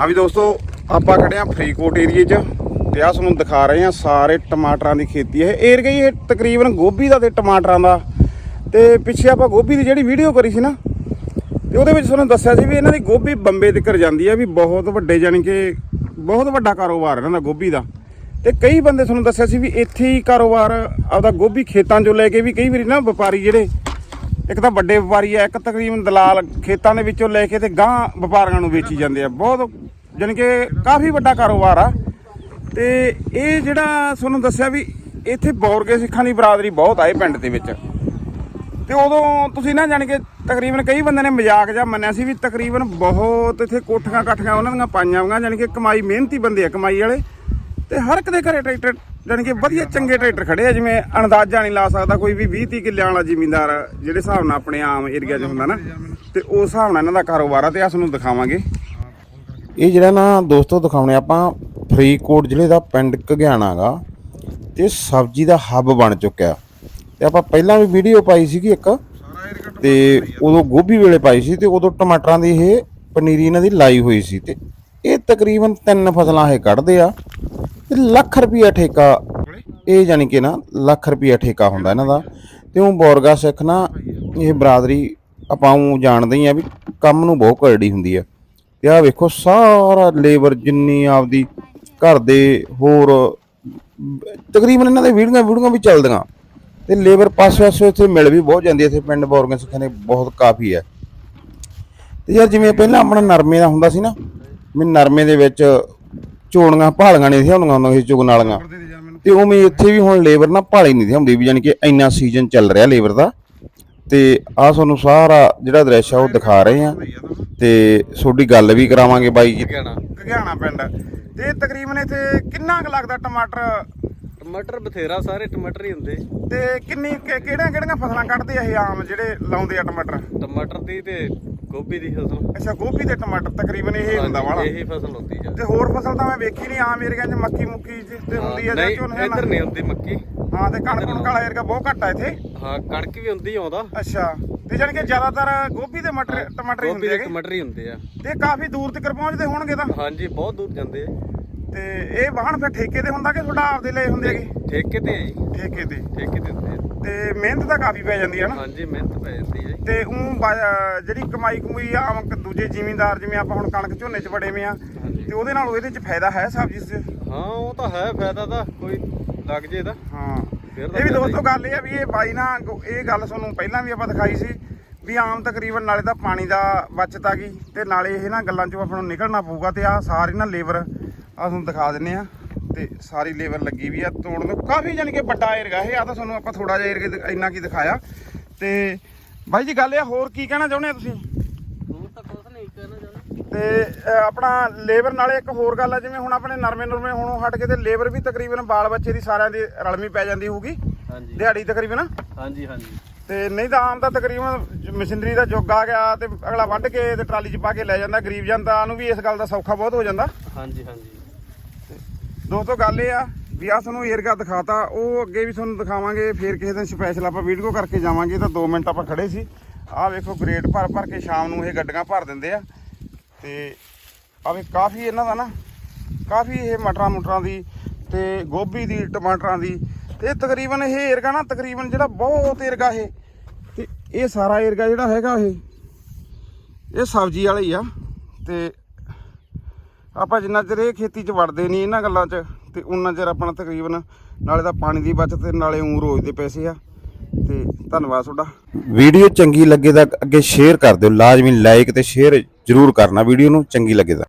ਹਾਂ ਵੀ ਦੋਸਤੋ, ਆਪਾਂ ਖੜੇ ਆ ਫਰੀਦਕੋਟ ਏਰੀਏ 'ਚ ਤੇ ਆ ਤੁਹਾਨੂੰ ਦਿਖਾ ਰਹੇ ਆ ਸਾਰੇ ਟਮਾਟਰਾਂ ਦੀ ਖੇਤੀ। ਹੈ ਇਹ ਏਰੀਆ ਇਹ ਤਕਰੀਬਨ ਗੋਭੀ ਦਾ ਤੇ ਟਮਾਟਰਾਂ ਦਾ। ਤੇ ਪਿੱਛੇ ਆਪਾਂ ਗੋਭੀ ਦੀ ਜਿਹੜੀ ਵੀਡੀਓ ਕਰੀ ਸੀ ਨਾ, ਤੇ ਉਹਦੇ ਵਿੱਚ ਤੁਹਾਨੂੰ ਦੱਸਿਆ ਸੀ ਵੀ ਇਹਨਾਂ ਦੀ ਗੋਭੀ ਬੰਬੇ ਤੱਕ ਜਾਂਦੀ ਹੈ ਵੀ ਬਹੁਤ ਵੱਡੇ ਜਾਣੀ ਕਿ ਬਹੁਤ ਵੱਡਾ ਕਾਰੋਬਾਰ ਇਹਨਾਂ ਦਾ ਗੋਭੀ ਦਾ। ਤੇ ਕਈ ਬੰਦੇ ਤੁਹਾਨੂੰ ਦੱਸਿਆ ਸੀ ਵੀ ਇੱਥੇ ਹੀ ਕਾਰੋਬਾਰ ਆਪਦਾ ਗੋਭੀ ਖੇਤਾਂ 'ਚੋਂ ਲੈ ਕੇ ਵੀ ਕਈ ਵਾਰੀ ਨਾ ਵਪਾਰੀ ਜਿਹੜੇ ਇੱਕ ਤਾਂ ਵੱਡੇ ਵਪਾਰੀ ਆ, ਇੱਕ ਤਕਰੀਬਨ ਦਲਾਲ ਖੇਤਾਂ ਦੇ ਵਿੱਚੋਂ ਲੈ ਕੇ ਤੇ ਗਾਂ ਵਪਾਰੀਆਂ ਨੂੰ ਵੇਚੀ ਜਾਂਦੇ ਆ। ਬਹੁਤ ਜਾਣੀ ਕਿ ਕਾਫੀ ਵੱਡਾ ਕਾਰੋਬਾਰ ਆ। ਤੇ ਇਹ ਜਿਹੜਾ ਤੁਹਾਨੂੰ ਦੱਸਿਆ ਵੀ ਇੱਥੇ ਬੌਰਗੇ ਸਿੱਖਾਂ ਦੀ ਬਰਾਦਰੀ ਬਹੁਤ ਆਏ ਪਿੰਡ ਦੇ ਵਿੱਚ। ਤੇ ਉਦੋਂ ਤੁਸੀਂ ਨਾ ਜਾਣੀ ਕਿ ਤਕਰੀਬਨ ਕਈ ਬੰਦੇ ਨੇ ਮਜ਼ਾਕ ਜਿਹਾ ਮੰਨਿਆ ਸੀ ਵੀ ਤਕਰੀਬਨ ਬਹੁਤ ਇੱਥੇ ਕੋਠੀਆਂ ਕਾਠੀਆਂ ਉਹਨਾਂ ਦੀਆਂ ਪਾਈਆਂ ਹੋਈਆਂ, ਜਾਣੀ ਕਿ ਕਮਾਈ ਮਿਹਨਤੀ ਬੰਦੇ ਆ ਕਮਾਈ ਵਾਲੇ। ਤੇ ਹਰ ਇੱਕ ਦੇ ਘਰੇ ਟਰੈਕਟਰ ਜਾਣੀ ਕਿ ਵਧੀਆ ਚੰਗੇ ਟਰੈਕਟਰ ਖੜੇ ਆ, ਜਿਵੇਂ ਅੰਦਾਜ਼ਾ ਨਹੀਂ ਲਾ ਸਕਦਾ ਕੋਈ ਵੀ 20 30 ਕਿੱਲਿਆਂ ਵਾਲਾ ਜ਼ਿਮੀਂਦਾਰ, ਜਿਹੜੇ ਹਿਸਾਬ ਨਾਲ ਆਪਣੇ ਆਮ ਏਰੀਆ 'ਚ ਹੁੰਦਾ ਨਾ, ਤੇ ਉਸ ਹਿਸਾਬ ਨਾਲ ਇਹਨਾਂ ਦਾ ਕਾਰੋਬਾਰ ਆ ਤੇ ਆ ਤੁਹਾਨੂੰ ਦਿਖਾਵਾਂਗੇ। ਇਹ ਜਿਹੜਾ ਨਾ ਦੋਸਤੋ ਦਿਖਾਉਣੇ ਆਪਾਂ, ਫਰੀਦਕੋਟ ਜ਼ਿਲ੍ਹੇ ਦਾ ਪਿੰਡ ਘਗਿਆਣਾ ਤੇ ਸਬਜ਼ੀ ਦਾ ਹੱਬ ਬਣ ਚੁੱਕਿਆ। ਤੇ ਆਪਾਂ ਪਹਿਲਾਂ ਵੀ ਵੀਡੀਓ ਪਾਈ ਸੀਗੀ ਇੱਕ, ਤੇ ਉਦੋਂ ਗੋਭੀ ਵੇਲੇ ਪਾਈ ਸੀ, ਤੇ ਉਦੋਂ ਟਮਾਟਰਾਂ ਦੀ ਇਹ ਪਨੀਰੀ ਇਹਨਾਂ ਦੀ ਲਾਈ ਹੋਈ ਸੀ, ਤੇ ਇਹ ਤਕਰੀਬਨ ਤਿੰਨ ਫਸਲਾਂ ਇਹ ਕੱਢਦੇ ਆ। ਤੇ ਲੱਖ ਰੁਪਈਆ ਠੇਕਾ। ਇਹ ਜਾਨੀ ਕਿ ਨਾ ਲੱਖ ਰੁਪਈਆ ਠੇਕਾ ਹੁੰਦਾ ਇਹਨਾਂ ਦਾ। ਤੇ ਉਹ ਬੋਰਗਾ ਸਿੱਖ ਨਾ ਇਹ ਬਰਾਦਰੀ ਆਪਾਂ ਉਹ ਜਾਣਦੇ ਹੀ ਆ ਵੀ ਕੰਮ ਨੂੰ ਬਹੁਤ ਕਰੜੀ ਹੁੰਦੀ ਆ। ਤੇ ਆਹ ਵੇਖੋ ਸਾਰਾ ਲੇਬਰ ਜਿੰਨੀ ਆਪਦੀ ਘਰ ਦੇ ਹੋਰ ਤਕਰੀਬਨ ਇਹਨਾਂ ਦੇ ਵੀਡੀਓ ਵੀਡੀਓ ਵੀ ਚੱਲਦੀਆਂ। ਤੇ ਲੇਬਰ ਪਾਸੇ ਪਾਸੇ ਇੱਥੇ ਮਿਲ ਵੀ ਬਹੁਤ ਜਾਂਦੀ ਹੈ ਇੱਥੇ ਪਿੰਡ ਬੋਰਗਨ ਸਿੱਖਾਂ ਦੇ ਬਹੁਤ ਕਾਫੀ ਹੈ ਤੇ ਯਾਰ ਜਿਵੇਂ ਪਹਿਲਾਂ ਆਪਣਾ ਨਰਮੇ ਦਾ ਹੁੰਦਾ ਸੀ ਨਾ ਵੀ ਨਰਮੇ ਦੇ ਵਿੱਚ ਝੋਲੀਆਂ ਭਾਲੀਆਂ ਨਹੀਂ ਸੀ ਹੁੰਦੀਆਂ ਹੁੰਦੀਆਂ ਸੀ ਚੁਗਣ ਵਾਲੀਆਂ ਤੇ ਉਵੇਂ ਇੱਥੇ ਵੀ ਹੁਣ ਲੇਬਰ ਨਾ ਭਾਲੀ ਨਹੀਂ ਸੀ ਹੁੰਦੀ ਵੀ ਯਾਨੀ ਕਿ ਇੰਨਾ ਸੀਜ਼ਨ ਚੱਲ ਰਿਹਾ ਲੇਬਰ ਦਾ। ਤੇ ਆ ਤੁਹਾਨੂੰ ਸਾਰਾ ਜਿਹੜਾ ਦ੍ਰਿਸ਼ ਆ ਉਹ ਦਿਖਾ ਰਹੇ ਆ। ਤੇ ਤੁਹਾਡੀ ਗੱਲ ਵੀ ਕਰਾਵਾਂਗੇ ਬਾਈ ਜੀ। ਘਗਿਆਣਾ ਪਿੰਡ। ਤੇ ਤਕਰੀਬਨ ਇੱਥੇ ਕਿੰਨਾ ਕੁ ਲੱਗਦਾ ਟਮਾਟਰ? ਟਮਾਟਰ ਬਥੇਰਾ ਸਾਰੇ ਟਮਾਟਰ ਹੀ ਹੁੰਦੇ। ਤੇ ਕਿੰਨੀ ਕਿਹੜੀਆਂ ਕਿਹੜੀਆਂ ਫਸਲਾਂ ਕੱਢਦੇ ਆ ਇਹ ਆਮ ਜਿਹੜੇ ਲਾਉਂਦੇ ਆ ਟਮਾਟਰ? ਟਮਾਟਰ ਦੀ ਤੇ ਗੋਭੀ ਦੀ ਫਸਲ। ਅੱਛਾ ਗੋਭੀ ਤੇ ਟਮਾਟਰ ਤਕਰੀਬਨ ਇਹ ਹੁੰਦਾ ਵਾਲਾ। ਇਹੀ ਫਸਲ ਹੁੰਦੀ ਆ। ਤੇ ਹੋਰ ਫਸਲ ਤਾਂ ਮੈਂ ਵੇਖੀ ਨਹੀਂ ਆਮ ਏਰੀਆ 'ਚ ਮੱਕੀ ਮੁੱਕੀ ਤੇ ਹੁੰਦੀ ਆ ਜਾਂ ਨਹੀਂ ਝੋਨੇ ਇੱਧਰ ਨਹੀਂ ਹੁੰਦੀ ਮੱਕੀ। ਹਾਂ ਤੇ ਕਣਕ ਕੁਣਕ ਵਾਲਾ ਏਰੀਆ ਬਹੁਤ ਘੱਟ ਆ ਇੱਥੇ। ਹਾਂ ਕਣਕ ਵੀ ਹੁੰਦੀ ਆਉਂਦਾ ਅੱਛਾ ਤੇ ਜਾਣੀ ਕਿ ਜ਼ਿਆਦਾਤਰ ਗੋਭੀ ਤੇ ਮਟਰ ਹੀ ਟਮਾਟਰ ਹੀ ਹੁੰਦੇ ਆ। ਤੇ ਕਾਫੀ ਦੂਰ ਤੱਕ ਪਹੁੰਚਦੇ ਹੋਣਗੇ ਤਾਂ। ਹਾਂਜੀ ਬਹੁਤ ਦੂਰ ਜਾਂਦੇ ਆ। ਤੇ ਇਹ ਵਾਹਣ ਫਿਰ ਠੇਕੇ ਤੇ ਹੁੰਦਾ ਕਿ ਤੁਹਾਡਾ ਆਪਦੇ ਲਈ ਹੁੰਦੇ ਹੈਗੇ? ਠੇਕੇ ਤੇ ਜੀ। ਠੇਕੇ ਤੇ। ਠੇਕੇ ਤੇ ਹੁੰਦੇ ਆ। ਤੇ ਮਿਹਨਤ ਤਾਂ ਕਾਫੀ ਪੈ ਜਾਂਦੀ ਹੈ ਨਾ? ਹਾਂਜੀ ਮਿਹਨਤ ਪੈ ਜਾਂਦੀ ਹੈ ਤੇ ਉਹ ਜਿਹੜੀ ਕਮਾਈ ਕਮੂਈ ਆ ਆਮ ਕ- ਦੂਜੇ ਜ਼ਿਮੀਂਦਾਰ ਜਿਵੇਂ ਆਪਾਂ ਹੁਣ ਕਣਕ ਝੋਨੇ 'ਚ ਵੜੇ ਵੇ ਆ ਤੇ ਉਹਦੇ ਨਾਲ ਇਹਦੇ 'ਚ ਫਾਇਦਾ ਹੈ ਸਬਜ਼ੀ 'ਚ? ਹਾਂ ਉਹ ਤਾਂ ਹੈ ਫਾਇਦਾ ਤਾਂ ਕੋਈ ਲੱਗ ਜੇ ਤਾਂ। ਹਾਂ। ਫਿਰ ਤਾਂ ਇਹ ਵੀ ਫਾਇਦਾ ਦੋਸਤੋ ਗੱਲ ਇਹ ਆ ਵੀ ਇਹ ਬਾਈ ਨਾ ਗੋ- ਇਹ ਗੱਲ ਤੁਹਾਨੂੰ ਪਹਿਲਾਂ ਵੀ ਆਪਾਂ ਦਿਖਾਈ ਸੀ ਵੀ ਆਮ ਤਕਰੀਬਨ ਨਾਲੇ ਤਾਂ ਪਾਣੀ ਦਾ ਬਚਤ ਆ ਗਈ ਤੇ ਨਾਲੇ ਇਹ ਨਾ ਗੱਲਾਂ 'ਚੋਂ ਆਪਾਂ ਨੂੰ ਨਿਕਲਣਾ ਪਊਗਾ ਤੇ ਆ ਸਾਰੀ ਨਾ ਲੇਬਰ ਆ ਤੁਹਾਨੂੰ ਦਿਖਾ ਦਿੰਨੇ ਆ। ਤੇ ਸਾਰੀ ਲੇਬਰ ਲੱਗੀ ਵੀ ਆ। ਤੋੜਨ ਨੂੰ ਕਾਫੀ ਜਾਨੀ ਕਿ ਵੱਡਾ ਏਰੀਆ ਇਹ। ਆ ਤਾਂ ਤੁਹਾਨੂੰ ਆਪਾਂ ਥੋੜਾ ਜਿਹਾ ਏਰੀਆ ਇੰਨਾ ਕੀ ਦਿਖਾਇਆ। ਤੇ ਬਾਈ ਜੀ ਗੱਲ ਇਹ ਹੋਰ ਕੀ ਕਹਿਣਾ ਚਾਹੁੰਦੇ ਆ ਤੁਸੀਂ? ਹੋਰ ਤਾਂ ਕੁਝ ਨਹੀਂ ਕਹਿਣਾ ਚਾਹੁੰਦਾ। ਤੇ ਆਪਣਾ ਲੇਬਰ ਨਾਲੇ ਇੱਕ ਹੋਰ ਗੱਲ ਆ ਜਿਵੇਂ ਹੁਣ ਆਪਣੇ ਨਰਮੇ ਨਰਮੇ ਹੁਣੋਂ ਹਟ ਕੇ ਤੇ ਲੇਬਰ ਵੀ ਤਕਰੀਬਨ ਬਾਲ ਬੱਚੇ ਦੀ ਸਾਰਿਆਂ ਦੀ ਰਲਮੀ ਪੈ ਜਾਂਦੀ ਹੋਊਗੀ। ਹਾਂਜੀ। ਦਿਹਾੜੀ ਤਕਰੀਬਨ। ਹਾਂਜੀ ਹਾਂਜੀ। ਤੇ ਨਹੀਂ ਤਾਂ ਆਮ ਤਾਂ ਤਕਰੀਬਨ ਮਸ਼ੀਨਰੀ ਦਾ ਯੁੱਗ ਆ ਗਿਆ ਤੇ ਅਗਲਾ ਵੱਢ ਕੇ ਤੇ ਟਰਾਲੀ 'ਚ ਪਾ ਕੇ ਲੈ ਜਾਂਦਾ। ਗਰੀਬ ਜਨਤਾ ਨੂੰ ਵੀ ਇਸ ਗੱਲ ਦਾ ਸੌਖਾ ਬਹੁਤ ਹੋ ਜਾਂਦਾ। ਹਾਂਜੀ ਹਾਂਜੀ। ਦੋਸਤੋ, ਗੱਲ ਇਹ ਆ ਵੀ ਆ ਤੁਹਾਨੂੰ ਏਰਗਾ ਦਿਖਾਤਾ, ਉਹ ਅੱਗੇ ਵੀ ਤੁਹਾਨੂੰ ਦਿਖਾਵਾਂਗੇ, ਫੇਰ ਕਿਸੇ ਦਿਨ ਸਪੈਸ਼ਲ ਆਪਾਂ ਵੀਡੀਓ ਕਰਕੇ ਜਾਵਾਂਗੇ, ਤਾਂ 2 ਮਿੰਟ ਆਪਾਂ ਖੜੇ ਸੀ। ਆਹ ਵੇਖੋ ਗ੍ਰੇਡ ਭਰ ਭਰ ਕੇ ਸ਼ਾਮ ਨੂੰ ਇਹ ਗੱਡੀਆਂ ਭਰ ਦਿੰਦੇ ਆ। ਤੇ ਆ ਵੀ ਕਾਫੀ ਇਹਨਾਂ ਦਾ ਨਾ, ਕਾਫੀ ਇਹ ਮਟਰਾਂ ਮੁਟਰਾਂ ਦੀ ਤੇ ਗੋਭੀ ਦੀ, ਟਮਾਟਰਾਂ ਦੀ। ਤੇ ਤਕਰੀਬਨ ਇਹ ਏਰਗਾ ਨਾ, ਤਕਰੀਬਨ ਜਿਹੜਾ ਬਹੁਤ ਏਰਗਾ ਇਹ। ਤੇ ਇਹ ਸਾਰਾ ਏਰਗਾ ਜਿਹੜਾ ਹੈਗਾ ਇਹ ਇਹ ਸਬਜ਼ੀ ਵਾਲਾ ਹੀ ਆ। ਤੇ ਆਪਾਂ ਜਿੰਨਾ ਚਿਰ ਇਹ ਖੇਤੀ 'ਚ ਵੜਦੇ ਨਹੀਂ ਇਹਨਾਂ ਗੱਲਾਂ 'ਚ, ਤੇ ਉਹਨਾਂ ਚਿਰ ਆਪਣਾ ਤਕਰੀਬਨ ਨਾਲੇ ਤਾਂ ਪਾਣੀ ਦੀ ਬਚਤ ਤੇ ਨਾਲੇ ਉਂ ਰੋਜ਼ ਦੇ ਪੈਸੇ ਆ, ਤੇ ਧੰਨਵਾਦ ਤੁਹਾਡਾ। ਵੀਡੀਓ ਚੰਗੀ ਲੱਗੇ ਤਾਂ ਅੱਗੇ ਸ਼ੇਅਰ ਕਰ ਦਿਓ, ਲਾਜ਼ਮੀ ਲਾਈਕ ਤੇ ਸ਼ੇਅਰ ਜ਼ਰੂਰ ਕਰਨਾ, ਵੀਡੀਓ ਨੂੰ ਚੰਗੀ ਲੱਗੇ ਤਾਂ।